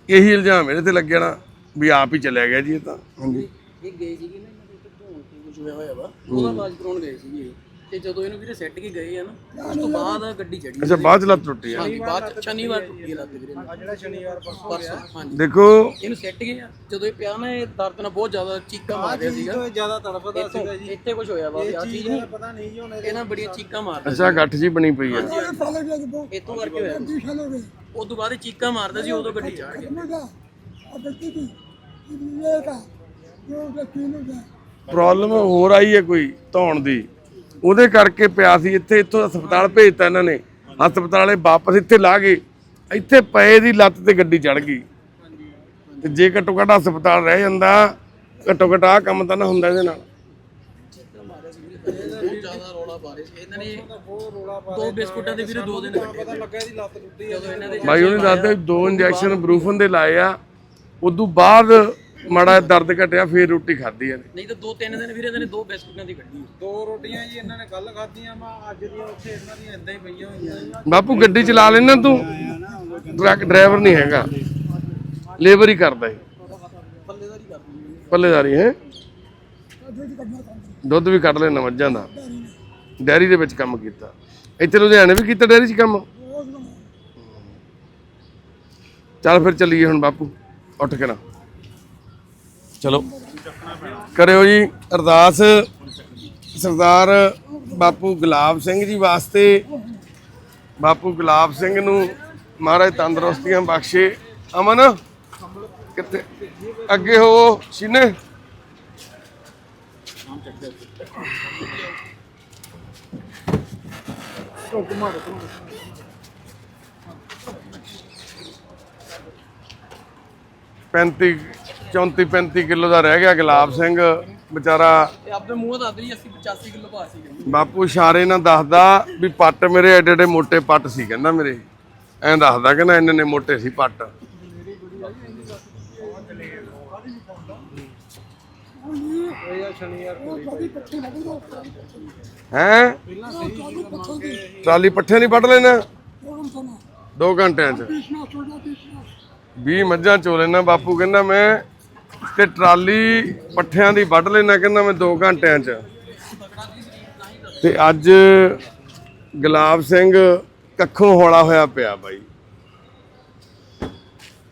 ਇਹੀ ਇਲਜ਼ਾਮ ਇਹਦੇ ਤੇ ਲੱਗਿਆ ਨਾ ਵੀ ਆਪ ਹੀ ਚਲਿਆ ਗਿਆ ਜੀ ਇਹ ਤਾਂ। ਹਾਂਜੀ। ਇਹ ਗਏ ਸੀਗੇ ਨਾ ਇਹਨਾਂ ਦੇ ਤੇ ਧੋਣ ਤੇ ਕੁਝ ਹੋਇਆ ਹੋਇਆ ਵਾ? ਉਹਦਾ ਇਲਾਜ ਕਰਾਉਣ ਗਏ ਸੀਗੇ। ਤੇ ਜਦੋਂ ਇਹਨੂੰ ਵੀਰੇ ਸੈੱਟ ਕੇ ਗਏ ਆ ਨਾ ਉਸ ਤੋਂ ਬਾਅਦ ਆ ਗੱਡੀ ਚੜੀ ਅੱਛਾ ਬਾਅਦ ਚ ਲੱਤ ਟੁੱਟੀ ਆ। ਹਾਂਜੀ ਬਾਅਦ ਚ ਸ਼ਨੀਵਾਰ ਟੁੱਟੀ ਹੈ ਲੱਤ ਵੀਰੇ ਆ ਜਿਹੜਾ ਸ਼ਨੀਵਾਰ ਪਰਸੋਂ ਹਾਂਜੀ। ਦੇਖੋ। ਇਹਨੂੰ ਸੈੱਟ ਗਏ ਆ? ਜਦੋਂ ਇਹ ਪਿਆ ਨਾ ਇਹ ਦਰਦ ਨਾਲ ਬਹੁਤ ਜ਼ਿਆਦਾ ਚੀਕਾਂ ਮਾਰ ਰਿਹਾ ਸੀਗਾ। ਜ਼ਿਆਦਾ ਤੜਫਦਾ ਇੱਥੋਂ ਇੱਥੇ ਕੁਝ ਹੋਇਆ ਵੀ ਆਹ ਚੀਜ਼ ਨਹੀਂ। ਪਤਾ ਨਹੀਂ ਜੀ ਹੁਣ ਇਹਨਾਂ ਬੜੀਆਂ ਚੀਕਾਂ ਮਾਰਦਾ ਅੱਛਾ ਗੱਠ ਜੀ ਬਣੀ ਪਈ ਆ। ਇਤੋਂ ਕਰਕੇ ਹੋਇਆ। ਉਸ ਤੋਂ ਬਾਅਦ ਇਹ ਚੀਕਾਂ ਮਾਰਦਾ ਸੀ ਉਦੋਂ ਗੱਡੀ ਚੜ ਗਿਆ ਆ ਇਹ ਜੋ ਪ੍ਰੋਬਲਮ ਹੋਰ ਆਈ ਹੈ ਕੋਈ ਧੌਣ ਦੀ? ਉਹਦੇ ਕਰਕੇ ਪਿਆ ਸੀ ਇੱਥੇ ਇੱਥੋਂ ਹਸਪਤਾਲ ਭੇਜਤਾ ਇਹਨਾਂ ਨੇ। ਹਸਪਤਾਲ ਵਾਪਸ ਇੱਥੇ ਲਾ ਗਏ। ਇੱਥੇ ਪਏ ਦੀ ਲੱਤ ਤੇ ਗੱਡੀ ਚੜ ਗਈ। ਤੇ ਜੇ ਘੱਟੋ ਘੱਟ ਹਸਪਤਾਲ ਰਹਿ ਜਾਂਦਾ ਘੱਟੋ ਘੱਟ ਆਹ ਕੰਮ ਤਾਂ ਨਾ ਹੁੰਦਾ ਇਹਦੇ ਨਾਲ। ਬਹੁਤ ਜ਼ਿਆਦਾ ਰੌਲਾ ਪਾ ਰਹੇ ਸੀ ਇਹਨਾਂ ਨੇ। ਦੋ ਬਿਸਕੁਟਾਂ ਦੇ ਵੀਰੇ ਦੋ ਦਿਨ ਕੱਟੇ ਲੱਗਾ ਇਹਦੀ ਲੱਤ ਟੁੱਟੀ ਜਦੋਂ ਇਹਨਾਂ ਦੇ ਬਾਈ ਉਹਨੇ ਦੱਸਦੇ ਦੋ ਇੰਜੈਕਸ਼ਨ ਬਰੂਫਨ ਦੇ ਲਾਏ ਆ। ਉਦੋਂ ਬਾਅਦ ਮਾੜਾ ਦਰਦ ਘਟਿਆ ਫੇਰ ਰੋਟੀ ਖਾਧੀ ਇਹਨੇ। ਨਹੀਂ ਤਾਂ ਦੋ ਤਿੰਨ ਦਿਨ ਵੀਰੇ ਇਹਨਾਂ ਨੇ ਦੋ ਬਿਸਕੁਟਾਂ ਦੀ ਕੱਢੀ। ਦੋ ਰੋਟੀਆਂ ਜੀ ਇਹਨਾਂ ਨੇ ਕੱਲ ਖਾਧੀਆਂ ਮੈਂ ਅੱਜ ਦੀਆਂ ਉੱਥੇ ਇਹਨਾਂ ਦੀਆਂ ਇਦਾਂ ਹੀ ਪਈਆਂ ਹੋਈਆਂ। ਬਾਪੂ ਗੱਡੀ ਚਲਾ ਲੈਣਾ ਤੂੰ? ਟਰੱਕ ਡਰਾਈਵਰ ਨਹੀਂ ਹੈਗਾ। ਲੇਬਰ ਹੀ ਕਰਦਾ ਹੈ ਪੱਲੇਦਾਰੀ ਕਰਦੀ ਪੱਲੇਦਾਰੀ ਹੈ? ਦੁੱਧ ਵੀ ਕੱਢ ਲੈਣਾ ਮੱਝਾਂ ਦਾ। ਡੈਰੀ ਦੇ ਵਿੱਚ ਕੰਮ ਕੀਤਾ। ਇੱਥੇ ਲੁਧਿਆਣੇ ਵੀ ਕੀਤਾ ਡੈਰੀ 'ਚ ਕੰਮ? ਚੱਲ ਫਿਰ ਚੱਲੀਏ ਹੁਣ ਬਾਪੂ ਉੱਠ ਕੇ ਨਾ। ਚਲੋ। ਕਰਿਓ ਜੀ, ਅਰਦਾਸ। ਸਰਦਾਰ ਬਾਪੂ ਗੁਲਾਬ ਸਿੰਘ ਜੀ ਵਾਸਤੇ। ਬਾਪੂ ਗੁਲਾਬ ਸਿੰਘ ਨੂੰ ਮਹਾਰਾਜ ਤੰਦਰੁਸਤੀਆਂ ਬਖਸ਼ੇ। ਅਮਨ, ਕਿੱਥੇ? ਅੱਗੇ ਹੋ, ਸੀਨੇ। ਪੈਂਤੀ 34 35 ਕਿਲੋ ਦਾ ਰਹਿ ਗਿਆ ਗੁਲਾਬ ਸਿੰਘ। ਵਿਚਾਰਾ ਤੇ ਆਪਣੇ ਮੂੰਹ ਦੱਸ ਲਈ 80 85 ਕਿਲੋ ਭਾਰ ਸੀ ਕਹਿੰਦੇ। ਬਾਪੂ ਇਸ਼ਾਰੇ ਨਾਲ ਦੱਸਦਾ ਵੀ ਪੱਟ ਮੇਰੇ ਐਡੇ ਐਡੇ ਮੋਟੇ ਪੱਟ ਸੀ ਕਹਿੰਦਾ ਮੇਰੇ। ਐਂ ਦੱਸਦਾ ਕਹਿੰਦਾ ਇੰਨੇ ਨੇ ਮੋਟੇ ਸੀ ਪੱਟ। ਹੈ? ਟਰਾਲੀ ਪੱਠੇ ਨਹੀਂ ਵੱਢ ਲੈਣਾ 2 ਘੰਟਿਆਂ ਚ। 20 ਮੱਝਾਂ ਚੋ ਲੈਣਾ ਬਾਪੂ ਕਹਿੰਦਾ ਮੈਂ ਤੇ ਟਰਾਲੀ ਪੱਠਿਆਂ ਦੀ ਵੱਢ ਲੈਣਾ ਕਹਿੰਦਾ ਮੈਂ 2 ਘੰਟਿਆਂ ਚ। ਤੇ ਅੱਜ ਗੁਲਾਬ ਸਿੰਘ ਕੱਖੋਂ ਹੌਲਾ ਹੋਇਆ ਪਿਆ ਬਾਈ।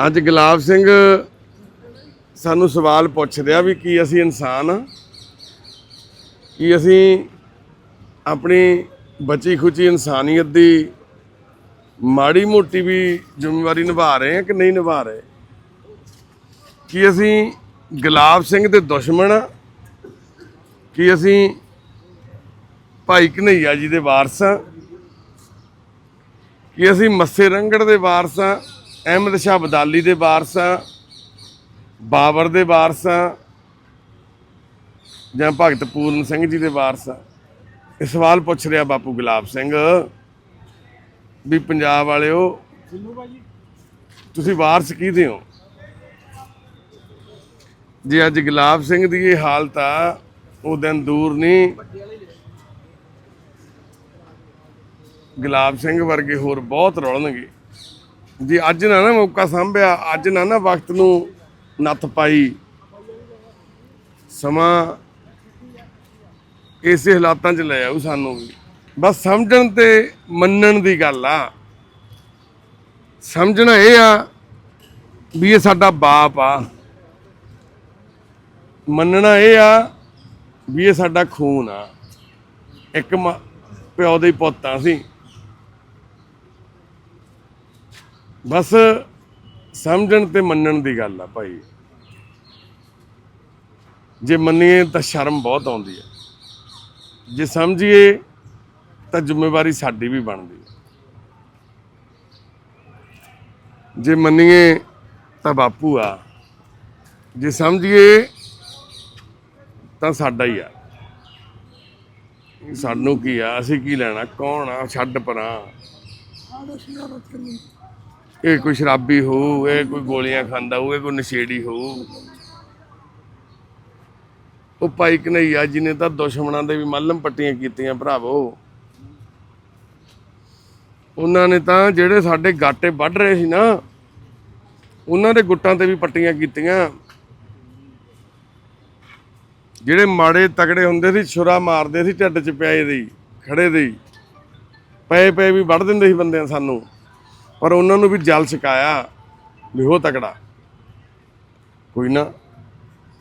ਅੱਜ ਗੁਲਾਬ ਸਿੰਘ ਸਾਨੂੰ ਸਵਾਲ ਪੁੱਛਦੇ ਆ ਵੀ ਕੀ ਅਸੀਂ ਇਨਸਾਨ ਆ? ਕੀ ਅਸੀਂ ਆਪਣੀ ਬਚੀ ਖੁਚੀ ਇਨਸਾਨੀਅਤ ਦੀ ਮਾੜੀ ਮੋਟੀ ਵੀ ਜ਼ਿੰਮੇਵਾਰੀ ਨਿਭਾ ਰਹੇ ਹਾਂ ਕਿ ਨਹੀਂ ਨਿਭਾ ਰਹੇ? ਕੀ ਅਸੀਂ ਗੁਲਾਬ ਸਿੰਘ ਦੇ ਦੁਸ਼ਮਣ ਆ? ਕੀ ਅਸੀਂ ਭਾਈ ਕਨਈਆ ਜੀ ਦੇ ਵਾਰਸ ਆ? ਕਿ ਅਸੀਂ ਮੱਸੇ ਰੰਗੜ ਦੇ ਵਾਰਸ ਆ? ਅਹਿਮਦ ਸ਼ਾਹ ਬਦਾਲੀ ਦੇ ਵਾਰਸ ਆ? ਬਾਬਰ ਦੇ ਵਾਰਸ ਆ? ਜਾਂ ਭਗਤ ਪੂਰਨ ਸਿੰਘ ਜੀ ਦੇ ਵਾਰਸ ਆ? ਇਹ ਸਵਾਲ ਪੁੱਛ ਰਿਹਾ ਬਾਪੂ ਗੁਲਾਬ ਸਿੰਘ ਵੀ ਪੰਜਾਬ ਵਾਲਿਓ ਤੁਸੀਂ ਵਾਰਸ ਕਿਹਦੇ ਹੋ? ਜੇ ਅੱਜ ਗੁਲਾਬ ਸਿੰਘ ਦੀ ਇਹ ਹਾਲਤ ਆ, ਉਹ ਦਿਨ ਦੂਰ ਨਹੀਂ। ਗੁਲਾਬ ਸਿੰਘ ਵਰਗੇ ਹੋਰ ਬਹੁਤ ਰੌਲਣਗੇ। ਜੇ ਅੱਜ ਨਾ ਨਾ ਮੌਕਾ ਸੰਭਿਆ, ਅੱਜ ਨਾ ਨਾ ਵਕਤ ਨੂੰ ਨੱਥ ਪਾਈ। ਸਮਾਂ ਇਸੇ ਹਾਲਾਤਾਂ 'ਚ ਲੈ ਆਊ ਸਾਨੂੰ ਵੀ। ਬਸ ਸਮਝਣ ਤੇ ਮੰਨਣ ਦੀ ਗੱਲ ਆ। ਸਮਝਣਾ ਇਹ ਆ ਵੀ ਇਹ ਸਾਡਾ ਬਾਪ ਆ। ਮੰਨਣਾ ਇਹ ਆ ਵੀ ਇਹ ਸਾਡਾ ਖੂਨ ਆ। ਇੱਕ ਮ- ਪਿਓ ਦੇ ਹੀ ਪੁੱਤ ਆ ਅਸੀਂ। ਬਸ ਸਮਝਣ ਤੇ ਮੰਨਣ ਦੀ ਗੱਲ ਆ ਭਾਈ। ਜੇ ਮੰਨੀਏ ਤਾਂ ਸ਼ਰਮ ਬਹੁਤ ਆਉਂਦੀ ਹੈ ਜੇ ਸਮਝੀਏ ਤਾਂ ਜ਼ਿੰਮੇਵਾਰੀ ਸਾਡੀ ਵੀ ਬਣਦੀ ਹੈ ਜੇ ਮੰਨੀਏ ਤਾਂ ਬਾਪੂ ਆ। ਜੇ ਸਮਝੀਏ ਤਾਂ ਸਾਡਾ ਹੀ ਆ। ਸਾਨੂੰ ਕੀ ਆ? ਅਸੀਂ ਕੀ ਲੈਣਾ? ਕੌਣ ਆ? ਛੱਡ ਪਰਾਂ। ਇਹ ਕੋਈ ਸ਼ਰਾਬੀ ਹੋਊ ਇਹ ਕੋਈ ਗੋਲੀਆਂ ਖਾਂਦਾ ਹੋਊ, ਇਹ ਕੋਈ ਨਸ਼ੇੜੀ ਹੋਊ ਉਹ ਭਾਈ ਕਨਈਆ ਜੀ ਨੇ ਤਾਂ ਦੁਸ਼ਮਣਾਂ ਦੇ ਵੀ ਮੱਲਮ ਪੱਟੀਆਂ ਕੀਤੀਆਂ, ਭਰਾਵੋ। ਉਹਨਾਂ ਨੇ ਤਾਂ ਜਿਹੜੇ ਸਾਡੇ ਗਾਟੇ ਵੱਢ ਰਹੇ ਸੀ ਨਾ, ਉਹਨਾਂ ਦੇ ਗੁੱਟਾਂ ਤੇ ਵੀ ਪੱਟੀਆਂ ਕੀਤੀਆਂ। ਜਿਹੜੇ ਮਾੜੇ ਤਗੜੇ ਹੁੰਦੇ ਸੀ ਛੁਰਾ ਮਾਰਦੇ ਸੀ ਢਿੱਡ 'ਚ ਪਿਆਏ ਦੇ ਹੀ, ਖੜੇ ਦੇ ਹੀ। ਪਏ ਪਏ ਵੀ ਵੱਢ ਦਿੰਦੇ ਸੀ ਬੰਦਿਆਂ ਸਾਨੂੰ। ਪਰ ਉਹਨਾਂ ਨੂੰ ਵੀ ਜਲ ਛਕਾਇਆ ਵੀ ਹੋ ਤਕੜਾ। ਕੋਈ ਨਾ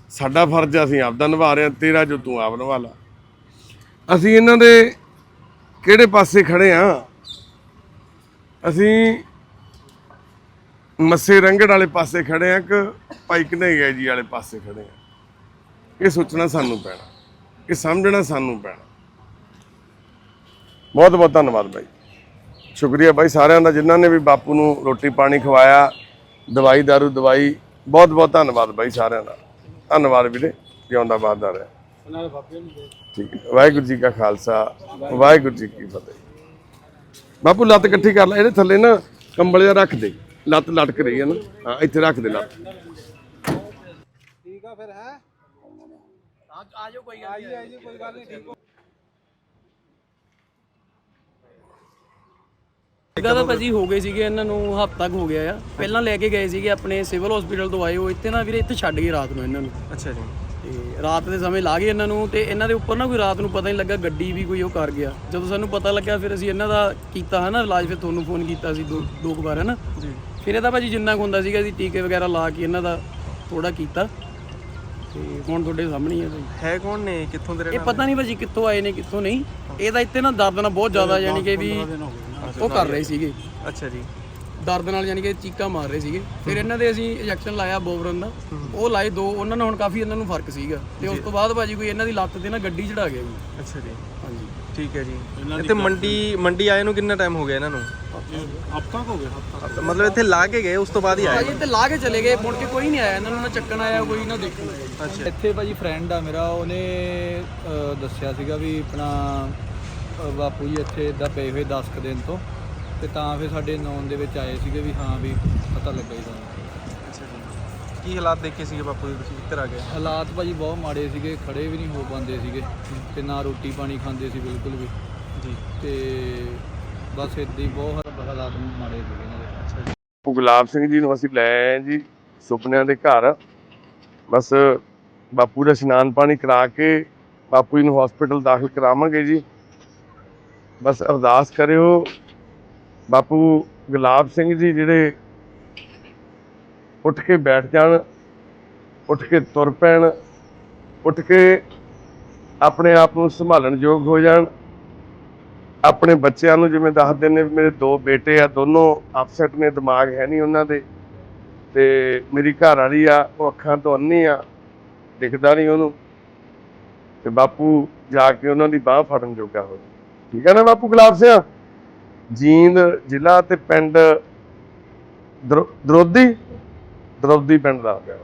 ਸਾਡਾ ਫਰਜ਼ ਆ, ਅਸੀਂ ਆਪਦਾ ਨਿਭਾ ਰਹੇ ਹਾਂ ਤੇਰਾ ਜੋ ਤੂੰ ਆਪ ਨਿਭਾ ਲਾ। ਅਸੀਂ ਇਹਨਾਂ ਦੇ ਕਿਹੜੇ ਪਾਸੇ ਖੜੇ ਆ ਅਸੀਂ ਮੱਸੇ ਰੰਗੜ ਵਾਲੇ ਪਾਸੇ ਖੜੇ ਆ ਕਿ ਭਾਈ ਕਨਈਆ ਜੀ ਵਾਲੇ ਪਾਸੇ ਖੜੇ ਆ ਇਹ ਸੋਚਣਾ ਸਾਨੂੰ ਪੈਣਾ ਇਹ ਸਮਝਣਾ ਸਾਨੂੰ ਪੈਣਾ। ਬਹੁਤ ਬਹੁਤ ਧੰਨਵਾਦ ਬਾਈ। ਸ਼ੁਕਰੀਆ ਬਾਈ ਸਾਰਿਆਂ ਦਾ, ਜਿਨ੍ਹਾਂ ਨੇ ਵੀ ਬਾਪੂ ਨੂੰ ਰੋਟੀ ਪਾਣੀ ਖਵਾਇਆ, ਦਵਾਈ ਦਾਰੂ ਦਵਾਈ, ਬਹੁਤ ਬਹੁਤ ਧੰਨਵਾਦ ਬਾਈ ਸਾਰਿਆਂ ਦਾ। ਧੰਨਵਾਦ ਵੀਰੇ, ਜਿਉਂਦਾ ਬਾਦਦਾ ਰਿਹਾ। ਠੀਕ ਹੈ, ਵਾਹਿਗੁਰੂ ਜੀ ਕਾ ਖਾਲਸਾ, ਵਾਹਿਗੁਰੂ ਜੀ ਕੀ ਫਤਿਹ। ਬਾਪੂ, ਲੱਤ ਇਕੱਠੀ ਕਰ ਲੈ, ਇਹਦੇ ਥੱਲੇ ਨਾ ਕੰਬਲ ਜਿਹਾ ਰੱਖ ਦੇ। ਲੱਤ ਲਟਕ ਰਹੀ ਹੈ ਨਾ। ਹਾਂ, ਇੱਥੇ ਰੱਖ ਦੇ ਲੱਤ। ਠੀਕ ਆ ਫਿਰ, ਹੈ? ਆ ਜਾਓ ਕੋਈ ਗੱਲ ਆਈ ਆਈ ਜੀ ਕੋਈ ਗੱਲ ਨਹੀਂ ਠੀਕ ਹੋ ਇਦਾਂ ਤਾਂ ਭਾਜੀ ਹੋ ਗਏ ਸੀਗੇ ਇਹਨਾਂ ਨੂੰ ਹਫ਼ਤਾ ਕੁ ਹੋ ਗਿਆ ਆ। ਪਹਿਲਾਂ ਲੈ ਕੇ ਗਏ ਸੀਗੇ ਆਪਣੇ ਸਿਵਲ ਹਸਪੀਟਲ ਤੋਂ ਆਏ ਉਹ ਇੱਥੇ ਨਾ ਵੀਰੇ ਇੱਥੇ ਛੱਡ ਗਏ ਰਾਤ ਨੂੰ ਇਹਨਾਂ ਨੂੰ। ਅੱਛਾ ਜੀ। ਤੇ ਰਾਤ ਦੇ ਸਮੇਂ ਲਾ ਗਏ ਇਹਨਾਂ ਨੂੰ ਤੇ ਇਹਨਾਂ ਦੇ ਉੱਪਰ ਨਾ ਕੋਈ ਰਾਤ ਨੂੰ ਪਤਾ ਨਹੀਂ ਲੱਗਾ ਗੱਡੀ ਵੀ ਕੋਈ ਉਹ ਕਰ ਗਿਆ। ਜਦੋਂ ਸਾਨੂੰ ਪਤਾ ਲੱਗਾ ਫਿਰ ਅਸੀਂ ਇਹਨਾਂ ਦਾ ਕੀਤਾ ਹਨਾ ਇਲਾਜ ਫਿਰ ਤੁਹਾਨੂੰ ਫੋਨ ਕੀਤਾ ਸੀ ਦੋ ਦੋ ਕੁ ਵਾਰ ਹਨਾ। ਜੀ। ਫਿਰ ਇਹਦਾ ਭਾਜੀ ਜਿੰਨਾ ਕੁ ਹੁੰਦਾ ਸੀਗਾ ਅਸੀਂ ਟੀਕੇ ਵਗੈਰਾ ਲਾ ਕੇ ਇਹਨਾਂ ਦਾ ਥੋੜਾ ਕੀਤਾ। ਤੇ ਹੁਣ ਤੁਹਾਡੇ ਸਾਹਮਣੇ ਹੀ ਹੈ ਭਾਈ ਹੈ ਕੌਣ ਨੇ? ਕਿੱਥੋਂ ਦੇ ਇਹ ਪਤਾ ਨਹੀਂ ਭਾਜੀ ਕਿੱਥੋਂ ਆਏ ਨੇ ਕਿੱਥੋਂ ਨਹੀਂ। ਇਹਦਾ ਇੱਥੇ ਨਾ ਦਰਦ ਨਾਲ ਬਹੁਤ ਜ਼ਿਆਦਾ ਯਾਨੀ ਕਿ ਵੀ ਉਹ ਕਰ ਰਹੇ ਸੀਗੇ। ਅੱਛਾ ਜੀ। ਦਰਦ ਨਾਲ ਯਾਨੀ ਕਿ ਚੀਕਾਂ ਮਾਰ ਰਹੇ ਸੀਗੇ। ਫਿਰ ਇਹਨਾਂ ਦੇ ਅਸੀਂ ਇੰਜੈਕਸ਼ਨ ਲਾਇਆ ਬੋਬਰਨ ਦਾ। ਉਹ ਲਾਏ ਦੋ ਉਹਨਾਂ ਨਾਲ ਹੁਣ ਕਾਫੀ ਇਹਨਾਂ ਨੂੰ ਫ਼ਰਕ ਸੀਗਾ। ਤੇ ਉਸ ਤੋਂ ਬਾਅਦ ਭਾਜੀ ਕੋਈ ਇਹਨਾਂ ਦੀ ਲੱਤ ਤੇ ਨਾ ਗੱਡੀ ਚੜਾ ਗਿਆ ਜੀ। ਅੱਛਾ ਜੀ। ਹਾਂਜੀ। ਠੀਕ ਹੈ ਜੀ। ਤੇ ਮੰਡੀ ਮੰਡੀ ਆਏ ਨੂੰ ਕਿੰਨਾ ਟਾਈਮ ਹੋ ਗਿਆ ਇਹਨਾਂ ਨੂੰ? ਹਫਤਾ ਹੋ ਗਿਆ ਹਫਤਾ ਮਤਲਬ ਇੱਥੇ ਲਾ ਕੇ ਗਏ ਉਸ ਤੋਂ ਬਾਅਦ ਹੀ ਆਏ? ਭਾਜੀ ਇੱਥੇ ਲਾ ਕੇ ਚਲੇ ਗਏ ਮੁੜ ਕੇ ਕੋਈ ਨਹੀਂ ਆਇਆ ਇਹਨਾਂ ਨੂੰ ਨਾ ਚੱਕਣ ਆਇਆ ਕੋਈ ਨਾ ਦੇਖਣ ਆਇਆ। ਅੱਛਾ। ਇੱਥੇ ਭਾਜੀ ਫਰੈਂਡ ਆ ਮੇਰਾ ਉਹਨੇ ਦੱਸਿਆ ਸੀਗਾ ਵੀ ਆਪਣਾ ਬਾਪੂ ਜੀ ਇੱਥੇ ਇਦਾਂ ਪਏ ਹੋਏ 10 ਕੁ ਦਿਨ ਤੋਂ ਤੇ ਤਾਂ ਫਿਰ ਸਾਡੇ ਨੌਨ ਦੇ ਵਿੱਚ ਆਏ ਸੀਗੇ ਵੀ ਹਾਂ ਵੀ ਪਤਾ ਲੱਗਾ ਹੀ ਸਾਨੂੰ। ਜੀ। ਕੀ ਹਾਲਾਤ ਦੇਖੇ ਸੀਗੇ ਬਾਪੂ ਦੇ ਤੁਸੀਂ? ਇੱਧਰ ਆ ਗਏ? ਹਾਲਾਤ ਭਾਜੀ ਬਹੁਤ ਮਾੜੇ ਸੀਗੇ ਖੜੇ ਵੀ ਨਹੀਂ ਹੋ ਪਾਉਂਦੇ ਸੀਗੇ ਤੇ ਨਾ ਰੋਟੀ ਪਾਣੀ ਖਾਂਦੇ ਸੀ ਬਿਲਕੁਲ ਵੀ। ਜੀ। ਤੇ ਬਸ ਇਦਾਂ ਹੀ ਬਹੁਤ ਹਾਲਾਤ ਮਾੜੇ ਸੀਗੇ ਇਹਨਾਂ ਦੇ ਅੱਛਾ ਬਾਪੂ ਗੁਲਾਬ ਸਿੰਘ ਜੀ ਨੂੰ ਅਸੀਂ ਲੈ ਆਏ ਜੀ ਸੁਪਨਿਆਂ ਦੇ ਘਰ। ਬਸ ਬਾਪੂ ਦਾ ਇਸ਼ਨਾਨ ਪਾਣੀ ਕਰਾ ਕੇ ਬਾਪੂ ਜੀ ਨੂੰ ਹਸਪੀਟਲ ਦਾਖਲ ਕਰਾਵਾਂਗੇ ਜੀ। ਬਸ ਅਰਦਾਸ ਕਰਿਓ ਬਾਪੂ ਗੁਲਾਬ ਸਿੰਘ ਜੀ ਜਿਹੜੇ ਉੱਠ ਕੇ ਬੈਠ ਜਾਣ, ਉੱਠ ਕੇ ਤੁਰ ਪੈਣ, ਉੱਠ ਕੇ ਆਪਣੇ ਆਪ ਨੂੰ ਸੰਭਾਲਣ ਯੋਗ ਹੋ ਜਾਣ। ਆਪਣੇ ਬੱਚਿਆਂ ਨੂੰ ਜਿਵੇਂ ਦੱਸਦੇ ਨੇ ਮੇਰੇ ਦੋ ਬੇਟੇ ਆ, ਦੋਨੋਂ ਅਪਸੈਟ ਨੇ, ਦਿਮਾਗ ਹੈ ਨਹੀਂ ਉਹਨਾਂ ਦੇ। ਤੇ ਮੇਰੀ ਘਰ ਵਾਲੀ ਆ, ਉਹ ਅੱਖਾਂ ਤੋਂ ਅੰਨੀ ਆ, ਦਿਖਦਾ ਨਹੀਂ ਉਹਨੂੰ। ਤੇ ਬਾਪੂ ਜਾ ਕੇ ਉਹਨਾਂ ਦੀ ਬਾਹ ਫੜਨ ਜੋਗਾ ਹੋ ਠੀਕ ਹੈ ਨਾ ਬਾਪੂ ਗੁਲਾਬ ਸਿੰਘ ਜੀਂਦ ਜ਼ਿਲ੍ਹਾ ਤੇ ਪਿੰਡ ਦਰੋ- ਦਰੋਦੀ? ਦਰੋਦੀ ਪਿੰਡ ਦਾ ਹੋ ਗਿਆ।